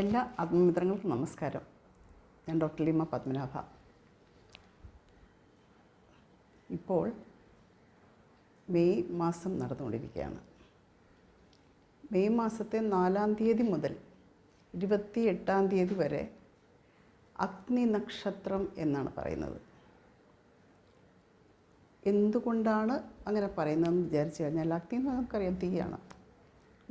എല്ലാ ആത്മമിത്രങ്ങൾക്കും നമസ്കാരം. ഞാൻ ഡോക്ടർ ലീമ പത്മനാഭ. ഇപ്പോൾ മെയ് മാസം നടന്നുകൊണ്ടിരിക്കുകയാണ്. മെയ് മാസത്തെ നാലാം തീയതി മുതൽ ഇരുപത്തി എട്ടാം തീയതി വരെ അഗ്നി നക്ഷത്രം എന്നാണ് പറയുന്നത്. എന്തുകൊണ്ടാണ് അങ്ങനെ പറയുന്നതെന്ന് വിചാരിച്ചു കഴിഞ്ഞാൽ അഗ്നി എന്ന് നമുക്കറിയാം തീയാണ്.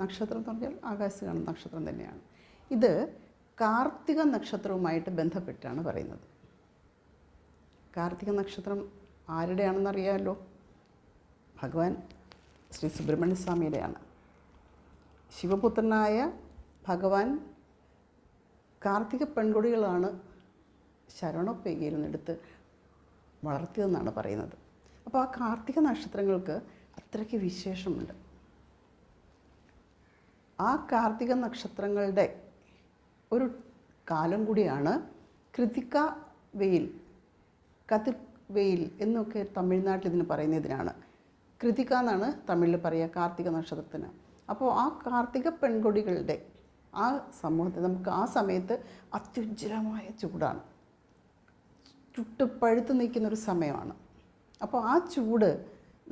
നക്ഷത്രം എന്ന് പറഞ്ഞാൽ ആകാശത്ത് കാണുന്ന നക്ഷത്രം തന്നെയാണ്. ഇത് കാർത്തിക നക്ഷത്രവുമായിട്ട് ബന്ധപ്പെട്ടാണ് പറയുന്നത്. കാർത്തിക നക്ഷത്രം ആരുടെയാണെന്നറിയാമല്ലോ ഭഗവാൻ ശ്രീ സുബ്രഹ്മണ്യ സ്വാമിയുടെയാണ്. ശിവപുത്രനായ ഭഗവാൻ കാർത്തിക പെൺകുടികളാണ് ശരണപ്പേകയിൽ നിന്നെടുത്ത് വളർത്തിയതെന്നാണ് പറയുന്നത്. അപ്പോൾ ആ കാർത്തിക നക്ഷത്രങ്ങൾക്ക് അത്രയ്ക്ക് വിശേഷമുണ്ട്. ആ കാർത്തിക നക്ഷത്രങ്ങളുടെ ഒരു കാലം കൂടിയാണ് കൃതിക വെയിൽ കതിർ വെയിൽ എന്നൊക്കെ തമിഴ്നാട്ടിൽ ഇതിന് പറയുന്നതിനാണ്. കൃതിക എന്നാണ് തമിഴിൽ പറയുക കാർത്തിക നക്ഷത്രത്തിന്. അപ്പോൾ ആ കാർത്തിക പെൺകൊടികളുടെ ആ സമൂഹത്തിൽ നമുക്ക് ആ സമയത്ത് അത്യുജ്വലമായ ചൂടാണ്. ചുട്ട് പഴുത്ത് നിൽക്കുന്ന ഒരു സമയമാണ്. അപ്പോൾ ആ ചൂട്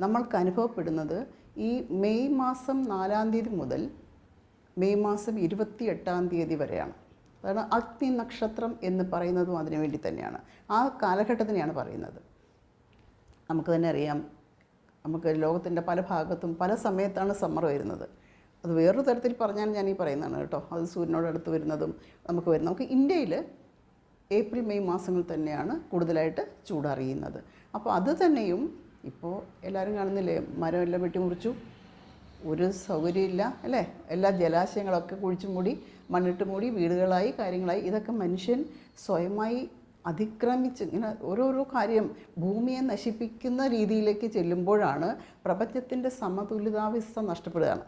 നമ്മൾക്ക് അനുഭവപ്പെടുന്നത് ഈ മെയ് മാസം നാലാം തീയതി മുതൽ മെയ് മാസം ഇരുപത്തി എട്ടാം തീയതി വരെയാണ്. അതാണ് അഗ്നി നക്ഷത്രം എന്ന് പറയുന്നതും അതിനു വേണ്ടി തന്നെയാണ്. ആ കാലഘട്ടത്തിനെയാണ് പറയുന്നത്. നമുക്ക് തന്നെ അറിയാം. നമുക്ക് ലോകത്തിന്റെ പല ഭാഗത്തും പല സമയത്താണ് സമ്മർ വരുന്നത്. അത് വേറൊരു തരത്തിൽ പറഞ്ഞാൽ ഞാൻ ഈ പറയുന്നതാണ് കേട്ടോ. അത് സൂര്യനോട് അടുത്ത് വരുന്നതും നമുക്ക് വരും നമുക്ക് ഇന്ത്യയിൽ ഏപ്രിൽ മെയ് മാസങ്ങൾ തന്നെയാണ് കൂടുതലായിട്ട് ചൂടറിയുന്നത്. അപ്പോൾ അത് തന്നെയും ഇപ്പോൾ എല്ലാവരും കാണുന്നില്ലേ? മരം എല്ലാം വെട്ടിമുറിച്ചു. ഒരു സൗകര്യമില്ല അല്ലേ? എല്ലാ ജലാശയങ്ങളൊക്കെ കുഴിച്ചു മൂടി മണ്ണിട്ട് മൂടി വീടുകളായി കാര്യങ്ങളായി. ഇതൊക്കെ മനുഷ്യൻ സ്വയമായി അതിക്രമിച്ച് ഇങ്ങനെ ഓരോരോ കാര്യം ഭൂമിയെ നശിപ്പിക്കുന്ന രീതിയിലേക്ക് ചെല്ലുമ്പോഴാണ് പ്രപഞ്ചത്തിന്റെ സമതുലിതാവസ്ഥ നഷ്ടപ്പെടുകയാണ്.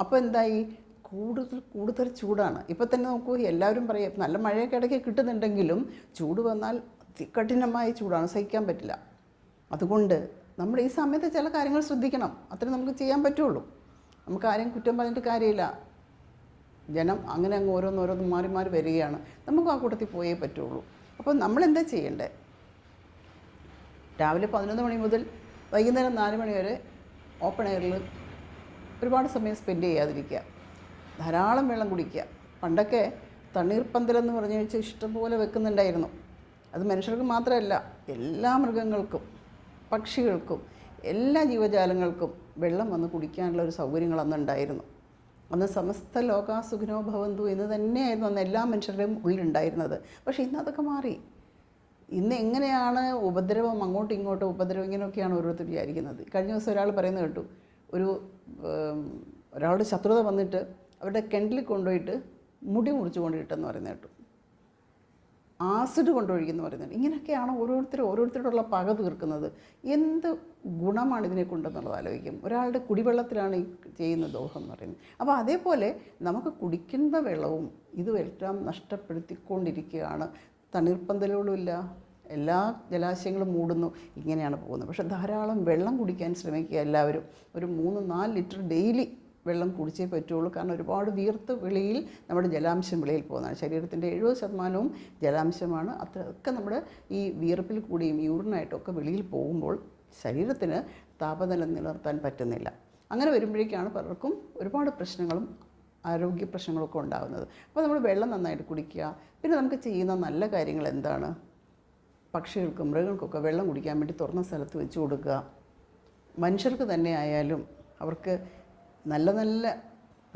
അപ്പോൾ എന്തായി? കൂടുതൽ കൂടുതൽ ചൂടാണ്. ഇപ്പോൾ തന്നെ നോക്കൂ എല്ലാവരും പറയാം നല്ല മഴയൊക്കെ ഇടയ്ക്ക് കിട്ടുന്നുണ്ടെങ്കിലും ചൂട് വന്നാൽ അതികഠിനമായ ചൂടാണ് സഹിക്കാൻ പറ്റില്ല. അതുകൊണ്ട് നമ്മൾ ഈ സമയത്ത് ചില കാര്യങ്ങൾ ശ്രദ്ധിക്കണം. അത്രേ നമുക്ക് ചെയ്യാൻ പറ്റുള്ളൂ. നമുക്ക് ആരെയും കുറ്റം പറഞ്ഞിട്ട് കാര്യമില്ല. ജനം അങ്ങനെ അങ്ങ് ഓരോന്നോരോന്ന് മാറി മാറി വരികയാണ്. നമുക്ക് ആ കൂട്ടത്തിൽ പോയേ പറ്റുള്ളൂ. അപ്പോൾ നമ്മളെന്താ ചെയ്യേണ്ടത് രാവിലെ പതിനൊന്ന് മണി മുതൽ വൈകുന്നേരം നാല് മണി വരെ ഓപ്പൺ എയറിൽ ഒരുപാട് സമയം സ്പെൻഡ് ചെയ്യാതിരിക്കുക. ധാരാളം വെള്ളം കുടിക്കുക. പണ്ടൊക്കെ തണ്ണീർ തണ്ണീർപ്പന്തലെന്ന് പറഞ്ഞു വെച്ചാൽ ഇഷ്ടംപോലെ വെക്കുന്നുണ്ടായിരുന്നു. അത് മനുഷ്യർക്ക് മാത്രമല്ല എല്ലാ മൃഗങ്ങൾക്കും പക്ഷികൾക്കും എല്ലാ ജീവജാലങ്ങൾക്കും വെള്ളം വന്ന് കുടിക്കാനുള്ള ഒരു സൗകര്യങ്ങൾ അന്ന് ഉണ്ടായിരുന്നു അന്ന് സമസ്ത ലോകാസുഖനോ ഭവന്തു എന്ന് തന്നെയായിരുന്നു അന്ന് എല്ലാ മനുഷ്യരുടെയും ഉള്ളിലുണ്ടായിരുന്നത്. പക്ഷേ ഇന്ന് അതൊക്കെ മാറി. ഇന്ന് എങ്ങനെയാണ് ഉപദ്രവം അങ്ങോട്ടും ഇങ്ങോട്ടും ഉപദ്രവം ഇങ്ങനെയൊക്കെയാണ് ഓരോരുത്തർ വിചാരിക്കുന്നത്. കഴിഞ്ഞ ദിവസം ഒരാൾ പറയുന്നത് കേട്ടു. ഒരു ഒരാളുടെ ശത്രുത വന്നിട്ട് അവരുടെ കിണറ്റിൽ കൊണ്ടുപോയിട്ട് മുടി മുറിച്ചു കൊണ്ടിട്ടെന്ന് പറയുന്നത് കേട്ടു. ആസിഡ് കൊണ്ടൊഴിക്കുന്നു പറയുന്നത് ഇങ്ങനെയൊക്കെയാണ് ഓരോരുത്തരും ഓരോരുത്തരോടുള്ള പക തീർക്കുന്നത്. എന്ത് ഗുണമാണ് ഇതിനെ കൊണ്ടെന്നുള്ളത് ആലോചിക്കും. ഒരാളുടെ കുടിവെള്ളത്തിലാണ് ഈ ചെയ്യുന്ന ദോഹം എന്ന് പറയുന്നത്. അപ്പോൾ അതേപോലെ നമുക്ക് കുടിക്കുന്ന വെള്ളവും ഇതുമെല്ലാം നഷ്ടപ്പെടുത്തിക്കൊണ്ടിരിക്കുകയാണ്. തണ്ണീർപ്പന്തലുകളുമില്ല എല്ലാ ജലാശയങ്ങളും മൂടുന്നു. ഇങ്ങനെയാണ് പോകുന്നത്. പക്ഷേ ധാരാളം വെള്ളം കുടിക്കാൻ ശ്രമിക്കുക എല്ലാവരും. ഒരു മൂന്ന് നാല് ലിറ്റർ ഡെയിലി വെള്ളം കുടിച്ചേ പറ്റുള്ളൂ. കാരണം ഒരുപാട് വീർത്ത് വെളിയിൽ നമ്മുടെ ജലാംശം വെളിയിൽ പോകുന്നതാണ്. ശരീരത്തിന്റെ എഴുപത് ശതമാനവും ജലാംശമാണ്. അത്രയൊക്കെ നമ്മുടെ ഈ വീർപ്പിൽ കൂടിയും യൂറിനായിട്ടും ഒക്കെ വെളിയിൽ പോകുമ്പോൾ ശരീരത്തിന് താപനില നിലനിർത്താൻ പറ്റുന്നില്ല. അങ്ങനെ വരുമ്പോഴേക്കാണ് പലർക്കും ഒരുപാട് പ്രശ്നങ്ങളും ആരോഗ്യ പ്രശ്നങ്ങളൊക്കെ ഉണ്ടാകുന്നത്. അപ്പോൾ നമ്മൾ വെള്ളം നന്നായിട്ട് കുടിക്കുക. പിന്നെ നമുക്ക് ചെയ്യുന്ന നല്ല കാര്യങ്ങൾ എന്താണ്? പക്ഷികൾക്കും മൃഗങ്ങൾക്കൊക്കെ വെള്ളം കുടിക്കാൻ വേണ്ടി തുറന്ന സ്ഥലത്ത് വെച്ച് കൊടുക്കുക. മനുഷ്യർക്ക് തന്നെ ആയാലും അവർക്ക് നല്ല നല്ല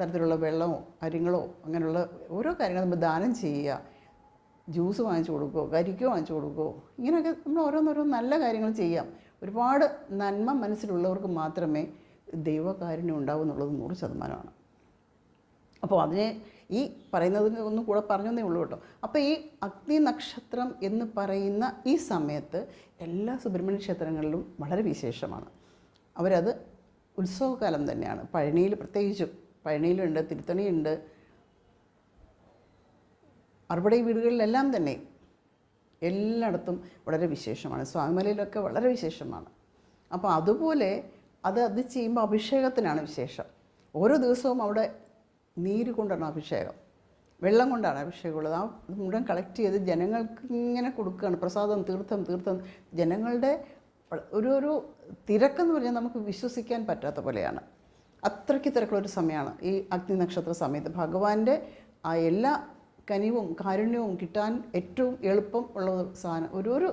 തരത്തിലുള്ള വെള്ളമോ കാര്യങ്ങളോ അങ്ങനെയുള്ള ഓരോ കാര്യങ്ങൾ നമ്മൾ ദാനം ചെയ്യുക. ജ്യൂസ് വാങ്ങിച്ചു കൊടുക്കുകയോ കരിക്കോ വാങ്ങിച്ചു കൊടുക്കുകയോ ഇങ്ങനെയൊക്കെ നമ്മൾ ഓരോന്നോരോ നല്ല കാര്യങ്ങൾ ചെയ്യാം. ഒരുപാട് നന്മ മനസ്സിലുള്ളവർക്ക് മാത്രമേ ദൈവകാരുണ്യം ഉണ്ടാവൂ എന്നുള്ളത് നൂറ് ശതമാനമാണ്. അപ്പോൾ അതിനെ ഈ പറയുന്നതിന് ഒന്നും കൂടെ പറഞ്ഞതേ ഉള്ളൂ കേട്ടോ. അപ്പോൾ ഈ അഗ്നി നക്ഷത്രം എന്ന് പറയുന്ന ഈ സമയത്ത് എല്ലാ സുബ്രഹ്മണ്യ ക്ഷേത്രങ്ങളിലും വളരെ വിശേഷമാണ്. അവരത് ഉത്സവകാലം തന്നെയാണ്. പഴനിയിൽ പ്രത്യേകിച്ചും. പഴനിയിലുണ്ട് തിരുത്തണിയുണ്ട്. അറുപടൈ വീടുകളിലെല്ലാം തന്നെ എല്ലായിടത്തും വളരെ വിശേഷമാണ്. സ്വാമിമലയിലൊക്കെ വളരെ വിശേഷമാണ്. അപ്പോൾ അതുപോലെ അത് അത് ചെയ്യുമ്പോൾ അഭിഷേകത്തിനാണ് വിശേഷം. ഓരോ ദിവസവും അവിടെ നീര് കൊണ്ടാണ് അഭിഷേകം. വെള്ളം കൊണ്ടാണ് അഭിഷേകമുള്ളത് ആ മുഴുവൻ കളക്ട് ചെയ്ത് ജനങ്ങൾക്ക് ഇങ്ങനെ കൊടുക്കുകയാണ്. പ്രസാദം തീർത്ഥം തീർത്ഥം. ജനങ്ങളുടെ ഒരു ഒരു തിരക്കെന്ന് പറഞ്ഞാൽ നമുക്ക് വിശ്വസിക്കാൻ പറ്റാത്ത പോലെയാണ്. അത്രയ്ക്ക് തിരക്കുള്ളൊരു സമയമാണ്. ഈ അഗ്നി നക്ഷത്ര സമയത്ത് ഭഗവാന്റെ ആ എല്ലാ കനിവും കാരുണ്യവും കിട്ടാൻ ഏറ്റവും എളുപ്പം ഉള്ള സാധനം ഒരു ഒരു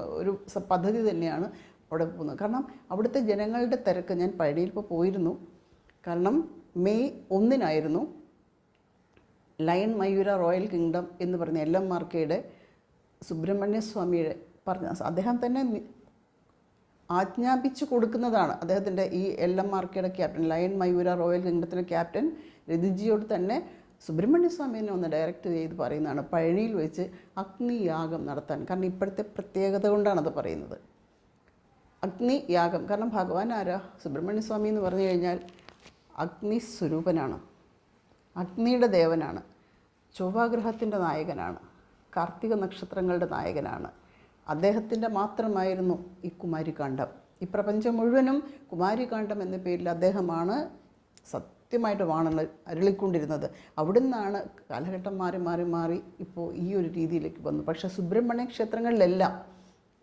ഒരു പദ്ധതി തന്നെയാണ് അവിടെ പോകുന്നത്. കാരണം അവിടുത്തെ ജനങ്ങളുടെ തിരക്ക് ഞാൻ പഴനിയിൽ ഇപ്പോൾ പോയിരുന്നു. കാരണം മെയ് ഒന്നിനായിരുന്നു ലയൺ മയൂര റോയൽ കിങ്ഡം എന്ന് പറഞ്ഞ എൽ എം മാർക്കയുടെ സുബ്രഹ്മണ്യ സ്വാമിയുടെ പറഞ്ഞ അദ്ദേഹം തന്നെ ആജ്ഞാപിച്ചു കൊടുക്കുന്നതാണ്. അദ്ദേഹത്തിന്റെ ഈ എൽ എം മാർക്കയുടെ ക്യാപ്റ്റൻ ലയൺ മയൂര റോയൽ കിങ്ഡത്തിലെ ക്യാപ്റ്റൻ രതിജിയോട് തന്നെ സുബ്രഹ്മണ്യ സ്വാമിനെ ഒന്ന് ഡയറക്റ്റ് ചെയ്ത് പറയുന്നതാണ്. പഴനിയിൽ വെച്ച് അഗ്നിയാഗം നടത്താൻ. കാരണം ഇപ്പോഴത്തെ പ്രത്യേകത കൊണ്ടാണത് പറയുന്നത്. അഗ്നിയാഗം. കാരണം ഭഗവാൻ ആരാ? സുബ്രഹ്മണ്യ സ്വാമി എന്ന് പറഞ്ഞു കഴിഞ്ഞാൽ അഗ്നി സ്വരൂപനാണ്. അഗ്നിയുടെ ദേവനാണ്. ചൊവ്വാഗ്രഹത്തിന്റെ നായകനാണ്. കാർത്തിക നക്ഷത്രങ്ങളുടെ നായകനാണ്. അദ്ദേഹത്തിന്റെ മാത്രമായിരുന്നു ഈ കുമാരികാണ്ഡം ഈ പ്രപഞ്ചം മുഴുവനും കുമാരികാണ്ഡം എന്ന പേരിൽ അദ്ദേഹമാണ് സത്യമായിട്ട് വാണങ്ങൾ അരുളിക്കൊണ്ടിരുന്നത്. അവിടുന്നാണ് കാലഘട്ടം മാറി മാറി മാറി ഇപ്പോൾ ഈ ഒരു രീതിയിലേക്ക് വന്നു. പക്ഷേ സുബ്രഹ്മണ്യ ക്ഷേത്രങ്ങളിലെല്ലാം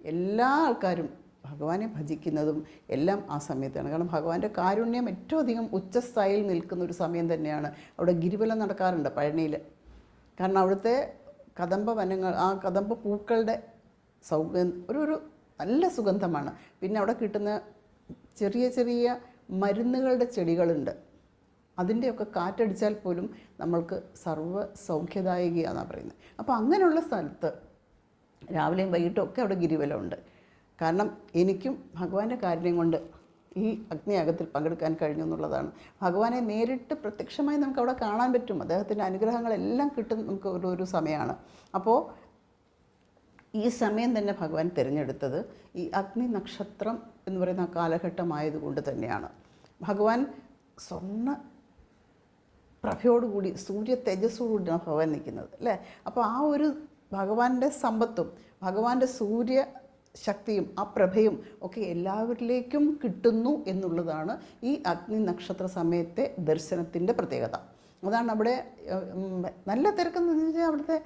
എല്ലാ ആൾക്കാരും ഭഗവാനെ ഭജിക്കുന്നതും എല്ലാം ആ സമയത്താണ്. കാരണം ഭഗവാന്റെ കാരുണ്യം ഏറ്റവും അധികം ഉച്ചസ്ഥായിൽ നിൽക്കുന്ന ഒരു സമയം തന്നെയാണ് അവിടെ ഗിരിവലം നടക്കാറുണ്ട് പഴനിയിൽ. കാരണം അവിടുത്തെ കദംബ വനങ്ങൾ ആ കദംബ പൂക്കളുടെ സൗഗന്ധ ഒരു ഒരു നല്ല സുഗന്ധമാണ്. പിന്നെ അവിടെ കിട്ടുന്ന ചെറിയ ചെറിയ മരുന്നുകളുടെ ചെടികളുണ്ട്. അതിന്റെയൊക്കെ കാറ്റടിച്ചാൽ പോലും നമ്മൾക്ക് സർവ സൗഖ്യദായകയാണെന്നാണ് പറയുന്നത്. അപ്പോൾ അങ്ങനെയുള്ള സ്ഥലത്ത് രാവിലെയും വൈകിട്ടും ഒക്കെ അവിടെ ഗിരിവലമുണ്ട്. കാരണം എനിക്കും ഭഗവാന്റെ കാര്യം കൊണ്ട് ഈ അഗ്നിയാഗത്തിൽ പങ്കെടുക്കാൻ കഴിഞ്ഞു എന്നുള്ളതാണ്. ഭഗവാനെ നേരിട്ട് പ്രത്യക്ഷമായി നമുക്ക് അവിടെ കാണാൻ പറ്റും. അദ്ദേഹത്തിന്റെ അനുഗ്രഹങ്ങളെല്ലാം കിട്ടും നമുക്ക് ഒരു ഒരു സമയമാണ്. അപ്പോൾ ഈ സമയം തന്നെ ഭഗവാൻ തിരഞ്ഞെടുത്തത് ഈ അഗ്നി നക്ഷത്രം എന്ന് പറയുന്ന കാലഘട്ടമായതുകൊണ്ട് തന്നെയാണ്. ഭഗവാൻ സ്വർണ പ്രഭയോടുകൂടി സൂര്യ തേജസ്സോടുകൂടിയാണ് ഭഗവാൻ നിൽക്കുന്നത് അല്ലേ? അപ്പോൾ ആ ഒരു ഭഗവാന്റെ സമ്പത്തും ഭഗവാന്റെ സൂര്യ ശക്തിയും ആ പ്രഭയും ഒക്കെ എല്ലാവരിലേക്കും കിട്ടുന്നു എന്നുള്ളതാണ് ഈ അഗ്നി നക്ഷത്ര സമയത്തെ ദർശനത്തിന്റെ പ്രത്യേകത. അതാണ് അവിടെ നല്ല തിരക്കെന്ന് വെച്ചാൽ അവിടുത്തെ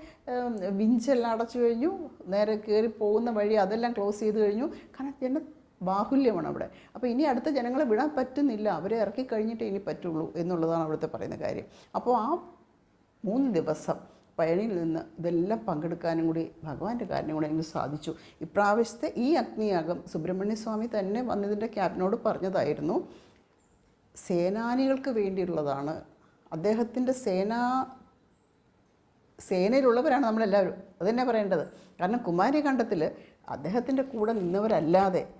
വിഞ്ചെല്ലാം അടച്ചു കഴിഞ്ഞു നേരെ കയറി പോകുന്ന വഴി അതെല്ലാം ക്ലോസ് ചെയ്ത് കഴിഞ്ഞു. കാരണം ജന ബാഹുല്യമാണ് അവിടെ. അപ്പോൾ ഇനി അടുത്ത ജനങ്ങളെ വിടാൻ പറ്റുന്നില്ല. അവരെ ഇറക്കി കഴിഞ്ഞിട്ട് ഇനി പറ്റുള്ളൂ എന്നുള്ളതാണ് അവിടുത്തെ പറയുന്ന കാര്യം. അപ്പോൾ ആ മൂന്ന് ദിവസം പഴനിയിൽ നിന്ന് ഇതെല്ലാം പങ്കെടുക്കാനും കൂടി ഭഗവാന്റെ കാര്യം കൂടി എനിക്ക് സാധിച്ചു. ഇപ്രാവശ്യത്തെ ഈ അഗ്നിയാഗം സുബ്രഹ്മണ്യ സ്വാമി തന്നെ വന്നതിന്റെ ക്യാപ്റ്റനോട് പറഞ്ഞതായിരുന്നു സേനാനികൾക്ക് വേണ്ടിയുള്ളതാണ് അദ്ദേഹത്തിന്റെ സേനാ സേനയിലുള്ളവരാണ് നമ്മളെല്ലാവരും. അത് തന്നെ പറയേണ്ടത്? കാരണം കുമാരികണ്ഠത്തിൽ അദ്ദേഹത്തിന്റെ കൂടെ നിന്നവരല്ലാതെ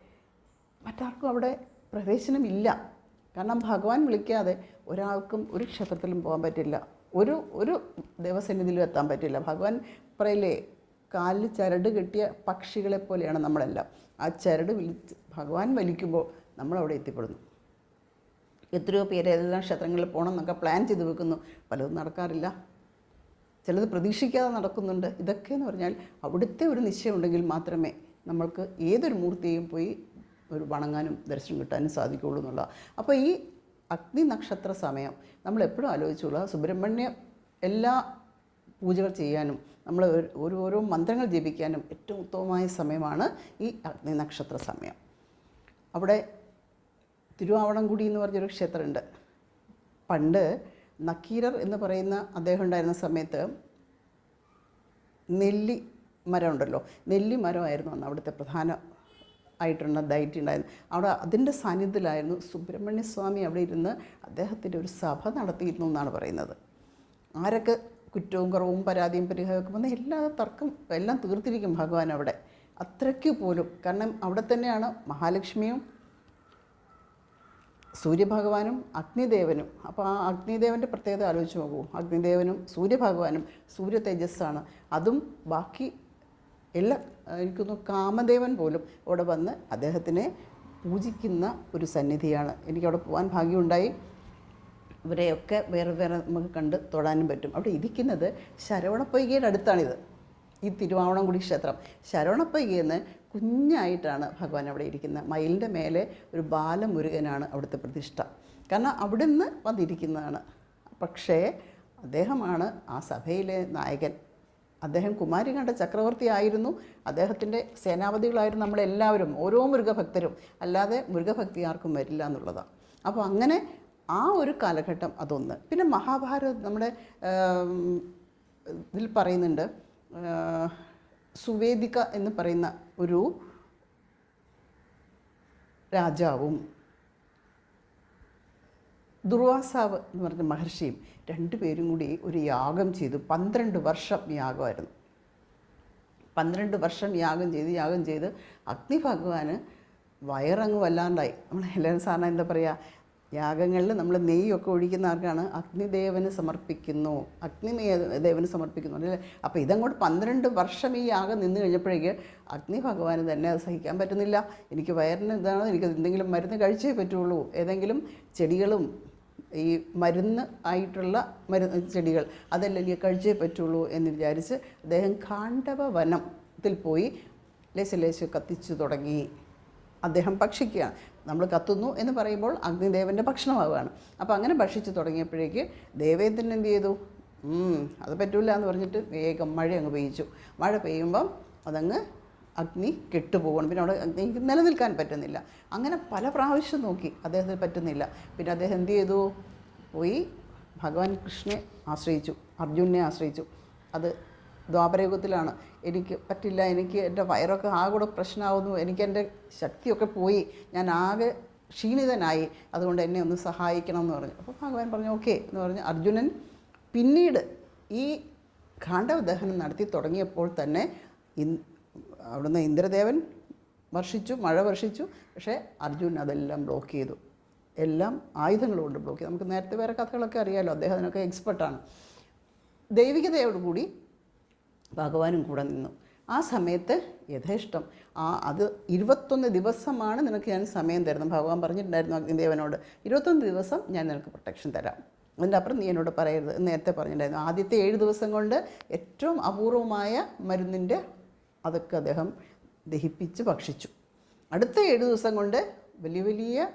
മറ്റാർക്കും അവിടെ പ്രവേശനമില്ല. കാരണം ഭഗവാൻ വിളിക്കാതെ ഒരാൾക്കും ഒരു ക്ഷേത്രത്തിലും പോകാൻ പറ്റില്ല. ഒരു ഒരു ദേവസന്നിധിയിലും എത്താൻ പറ്റില്ല. ഭഗവാൻ പറയില്ലേ കാലിൽ ചരട് കെട്ടിയ പക്ഷികളെ പോലെയാണ് നമ്മളെല്ലാം. ആ ചരട് വിളിച്ച് ഭഗവാൻ വലിക്കുമ്പോൾ നമ്മളവിടെ എത്തിപ്പെടുന്നു. എത്രയോ പേര് ഏതെല്ലാം ക്ഷേത്രങ്ങളിൽ പോകണം എന്നൊക്കെ പ്ലാൻ ചെയ്ത് വെക്കുന്നു. പലതും നടക്കാറില്ല. ചിലത് പ്രതീക്ഷിക്കാതെ നടക്കുന്നുണ്ട്. ഇതൊക്കെ എന്ന് പറഞ്ഞാൽ അവിടുത്തെ ഒരു നിശ്ചയമുണ്ടെങ്കിൽ മാത്രമേ നമ്മൾക്ക് ഏതൊരു മൂർത്തിയെയും പോയി ഒരു വണങ്ങാനും ദർശനം കിട്ടാനും സാധിക്കുകയുള്ളൂ എന്നുള്ള അപ്പോൾ ഈ അഗ്നി നക്ഷത്ര സമയം നമ്മൾ എപ്പോഴും ആലോചിച്ചുള്ള സുബ്രഹ്മണ്യ എല്ലാ പൂജകൾ ചെയ്യാനും നമ്മൾ ഓരോരോ ഓരോ മന്ത്രങ്ങൾ ജപിക്കാനും ഏറ്റവും ഉത്തമമായ സമയമാണ് ഈ അഗ്നി നക്ഷത്ര സമയം. അവിടെ തിരുവാവണംകുടി എന്ന് പറഞ്ഞൊരു ക്ഷേത്രമുണ്ട്. പണ്ട് നക്കീരർ എന്ന് പറയുന്ന അദ്ദേഹം ഉണ്ടായിരുന്ന സമയത്ത് നെല്ലി മരം ഉണ്ടല്ലോ നെല്ലി മരമായിരുന്നു അന്ന് അവിടുത്തെ പ്രധാന ആയിട്ടുള്ള ദൈറ്റി ഉണ്ടായിരുന്നു അവിടെ അതിന്റെ സാന്നിധ്യത്തിലായിരുന്നു സുബ്രഹ്മണ്യ സ്വാമി അവിടെ ഇരുന്ന് അദ്ദേഹത്തിന്റെ ഒരു സഭ നടത്തിയിരുന്നു എന്നാണ് പറയുന്നത്. ആരൊക്കെ കുറ്റവും കുറവും പരാതിയും പരിഹാരമൊക്കെ വന്ന് എല്ലാ തർക്കം എല്ലാം തീർത്തിരിക്കും ഭഗവാൻ അവിടെ. അത്രയ്ക്ക് പോലും. കാരണം അവിടെ തന്നെയാണ് മഹാലക്ഷ്മിയും സൂര്യഭഗവാനും അഗ്നിദേവനും. അപ്പോൾ ആ അഗ്നിദേവന്റെ പ്രത്യേകത ആലോചിച്ച് നോക്കൂ. അഗ്നിദേവനും സൂര്യഭഗവാനും സൂര്യ തേജസ്സാണ്. അതും ബാക്കി എല്ലാ എനിക്കൊന്ന് കാമദേവൻ പോലും അവിടെ വന്ന് അദ്ദേഹത്തിനെ പൂജിക്കുന്ന ഒരു സന്നിധിയാണ്. എനിക്കവിടെ പോകാൻ ഭാഗ്യമുണ്ടായി. ഇവരെയൊക്കെ വേറെ വേറെ നമുക്ക് കണ്ട് തൊടാനും പറ്റും. അവിടെ ഇരിക്കുന്നത് ശരവണപ്പൊയ്കയുടെ അടുത്താണിത്. ഈ തിരുവാവണംകുടി ക്ഷേത്രം. ശരവണപ്പൊയ്കയിൽ നിന്ന് കുഞ്ഞായിട്ടാണ് ഭഗവാൻ അവിടെ ഇരിക്കുന്നത്. മയിലിന്റെ മേലെ ഒരു ബാലമുരുകനാണ് അവിടുത്തെ പ്രതിഷ്ഠ. കാരണം അവിടെ നിന്ന് വന്നിരിക്കുന്നതാണ്. പക്ഷേ അദ്ദേഹമാണ് ആ സഭയിലെ നായകൻ. അദ്ദേഹം കുമാരി കണ്ട ചക്രവർത്തി ആയിരുന്നു. അദ്ദേഹത്തിന്റെ സേനാപതികളായിരുന്നു നമ്മളെല്ലാവരും. ഓരോ മൃഗഭക്തരും. അല്ലാതെ മൃഗഭക്തി ആർക്കും വരില്ല എന്നുള്ളതാണ്. അപ്പോൾ അങ്ങനെ ആ ഒരു കാലഘട്ടം അതൊന്ന്. പിന്നെ മഹാഭാരത് നമ്മുടെ ഇതിൽ പറയുന്നുണ്ട് സുവേദിക എന്ന് പറയുന്ന ഒരു രാജാവും ദുർവാസാവ് എന്ന് പറഞ്ഞ മഹർഷിയും രണ്ടുപേരും കൂടി ഒരു യാഗം ചെയ്തു. പന്ത്രണ്ട് വർഷം യാഗമായിരുന്നു. പന്ത്രണ്ട് വർഷം യാഗം ചെയ്ത് യാഗം ചെയ്ത് അഗ്നി ഭഗവാന് വയറങ്ങ് വല്ലാണ്ടായി. നമ്മൾ എല്ലാവരും സാറിന് എന്താ പറയുക യാഗങ്ങളിൽ നമ്മൾ നെയ്യൊക്കെ ഒഴിക്കുന്ന ആർക്കാണ്? അഗ്നിദേവന് സമർപ്പിക്കുന്നു. അഗ്നി നേ- ദേവന് സമർപ്പിക്കുന്നു. അല്ലേ? അപ്പോൾ ഇതങ്ങോട്ട് പന്ത്രണ്ട് വർഷം ഈ യാഗം നിന്ന് കഴിഞ്ഞപ്പോഴേക്ക് അഗ്നി ഭഗവാന് തന്നെ അത് സഹിക്കാൻ പറ്റുന്നില്ല. എനിക്ക് വയറിന് ഇതാണോ എനിക്ക് എന്തെങ്കിലും മരുന്ന് കഴിച്ചേ പറ്റുള്ളൂ. ഏതെങ്കിലും ചെടികളും ഈ മരുന്ന് ആയിട്ടുള്ള മരുന്ന് ചെടികൾ അതെല്ലാം എനിക്ക് കഴിച്ചേ പറ്റുള്ളൂ എന്ന് വിചാരിച്ച് അദ്ദേഹം കാണ്ഡവ വനത്തിൽ പോയി ലേശ ലേശം കത്തിച്ചു തുടങ്ങി. അദ്ദേഹം ഭക്ഷിക്കുകയാണ് നമ്മൾ കത്തുന്നു എന്ന് പറയുമ്പോൾ അഗ്നിദേവന്റെ ഭക്ഷണമാവുകയാണ്. അപ്പോൾ അങ്ങനെ ഭക്ഷിച്ചു തുടങ്ങിയപ്പോഴേക്ക് ദേവേന്ദ്രൻ എന്ത് ചെയ്തു? "ഉം, അത് പറ്റൂല എന്ന് പറഞ്ഞിട്ട് വേഗം മഴ അങ്ങ് പെയ്യിച്ചു. മഴ പെയ്യുമ്പം അതങ്ങ് അഗ്നി കെട്ടുപോകണം പിന്നെ അവിടെ അഗ്നിക്ക് നിലനിൽക്കാൻ പറ്റുന്നില്ല. അങ്ങനെ പല പ്രാവശ്യം നോക്കി അദ്ദേഹത്തിന് പറ്റുന്നില്ല. പിന്നെ അദ്ദേഹം എന്ത് ചെയ്തു? പോയി ഭഗവാൻ കൃഷ്ണനെ ആശ്രയിച്ചു. അർജുനെ ആശ്രയിച്ചു. അത് ദ്വാപരയുഗത്തിലാണ്. എനിക്ക് പറ്റില്ല എനിക്ക് എന്റെ വയറൊക്കെ ആകൂടെ പ്രശ്നമാവുന്നു എനിക്ക് എന്റെ ശക്തിയൊക്കെ പോയി ഞാൻ ആകെ ക്ഷീണിതനായി അതുകൊണ്ട് എന്നെ ഒന്ന് സഹായിക്കണം എന്ന് പറഞ്ഞു. അപ്പോൾ ഭഗവാൻ പറഞ്ഞു ഓക്കെ എന്ന് പറഞ്ഞ്. അർജുനൻ പിന്നീട് ഈ ഖാണ്ഡവ ദഹനം നടത്തി തുടങ്ങിയപ്പോൾ തന്നെ ഇൻ അവിടുന്ന് ഇന്ദ്രദേവൻ വർഷിച്ചു മഴ വർഷിച്ചു. പക്ഷേ അർജുൻ അതെല്ലാം ബ്ലോക്ക് ചെയ്തു. എല്ലാം ആയുധങ്ങൾ കൊണ്ട് ബ്ലോക്ക് ചെയ്തു. നമുക്ക് നേരത്തെ വേറെ കഥകളൊക്കെ അറിയാമല്ലോ അദ്ദേഹം അതിനൊക്കെ എക്സ്പെർട്ടാണ് ദൈവികതയോടുകൂടി ഭഗവാനും കൂടെ നിന്നു. ആ സമയത്ത് യഥേഷ്ടം. ആ അത് ഇരുപത്തൊന്ന് ദിവസമാണ് നിനക്ക് ഞാൻ സമയം തരുന്നത്. ഭഗവാൻ പറഞ്ഞിട്ടുണ്ടായിരുന്നു അഗ്നിദേവനോട് ഇരുപത്തൊന്ന് ദിവസം ഞാൻ നിനക്ക് പ്രൊട്ടക്ഷൻ തരാം. അതിന്റെ അപ്പുറം നീ എന്നോട് പറയരുത്. നേരത്തെ പറഞ്ഞിട്ടുണ്ടായിരുന്നു. ആദ്യത്തെ ഏഴ് ദിവസം കൊണ്ട് ഏറ്റവും അപൂർവമായ മരുന്നിന്റെ അതൊക്കെ അദ്ദേഹം ദഹിപ്പിച്ച് ഭക്ഷിച്ചു. അടുത്ത ഏഴ് ദിവസം കൊണ്ട് വലിയ വലിയ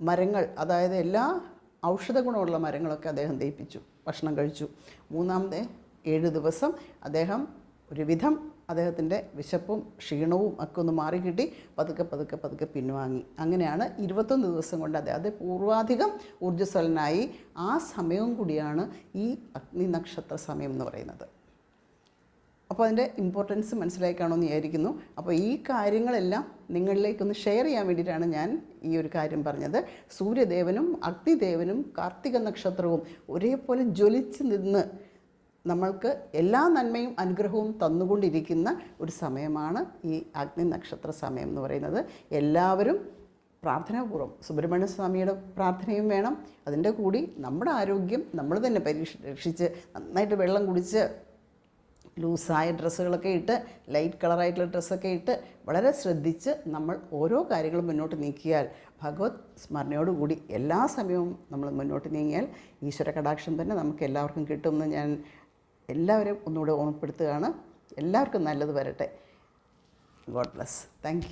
മരങ്ങൾ അതായത് എല്ലാ ഔഷധ ഗുണമുള്ള മരങ്ങളൊക്കെ അദ്ദേഹം ദഹിപ്പിച്ചു. ഭക്ഷണം കഴിച്ചു. മൂന്നാമത്തെ ഏഴ് ദിവസം അദ്ദേഹം ഒരുവിധം അദ്ദേഹത്തിന്റെ വിശപ്പും ക്ഷീണവും ഒക്കെ ഒന്ന് മാറിക്കിട്ടി പതുക്കെ പതുക്കെ പതുക്കെ പിൻവാങ്ങി. അങ്ങനെയാണ് ഇരുപത്തൊന്ന് ദിവസം കൊണ്ട് അദ്ദേഹത്തെ പൂർവാധികം ഊർജസ്വലനായി ആ സമയവും കൂടിയാണ് ഈ അഗ്നി നക്ഷത്ര സമയം എന്ന് പറയുന്നത്. അപ്പോൾ അതിന്റെ ഇമ്പോർട്ടൻസ് മനസ്സിലായി കാണുമെന്ന് വിചാരിക്കുന്നു. അപ്പോൾ ഈ കാര്യങ്ങളെല്ലാം നിങ്ങളിലേക്കൊന്ന് ഷെയർ ചെയ്യാൻ വേണ്ടിയിട്ടാണ് ഞാൻ ഈ ഒരു കാര്യം പറഞ്ഞത്. സൂര്യദേവനും അഗ്നിദേവനും കാർത്തിക നക്ഷത്രവും ഒരേപോലെ ജ്വലിച്ച് നിന്ന് നമ്മൾക്ക് എല്ലാ നന്മയും അനുഗ്രഹവും തന്നുകൊണ്ടിരിക്കുന്ന ഒരു സമയമാണ് ഈ അഗ്നി നക്ഷത്ര സമയം എന്ന് പറയുന്നത്. എല്ലാവരും പ്രാർത്ഥനാപൂർവം സുബ്രഹ്മണ്യ സ്വാമിയുടെ പ്രാർത്ഥനയും വേണം. അതിന്റെ കൂടി നമ്മുടെ ആരോഗ്യം നമ്മൾ തന്നെ പരീക്ഷിച്ച് നന്നായിട്ട് വെള്ളം കുടിച്ച് ലൂസായ ഡ്രസ്സുകളൊക്കെ ഇട്ട് ലൈറ്റ് കളറായിട്ടുള്ള ഡ്രസ്സൊക്കെ ഇട്ട് വളരെ ശ്രദ്ധിച്ച് നമ്മൾ ഓരോ കാര്യങ്ങളും മുന്നോട്ട് നീക്കിയാൽ ഭഗവത് സ്മരണയോടുകൂടി എല്ലാ സമയവും നമ്മൾ മുന്നോട്ട് നീങ്ങിയാൽ ഈശ്വര കടാക്ഷം തന്നെ നമുക്ക് എല്ലാവർക്കും കിട്ടുമെന്ന് ഞാൻ എല്ലാവരും ഒന്നുകൂടെ ഓർമ്മപ്പെടുത്തുകയാണ്. എല്ലാവർക്കും നല്ലത് വരട്ടെ. God bless thank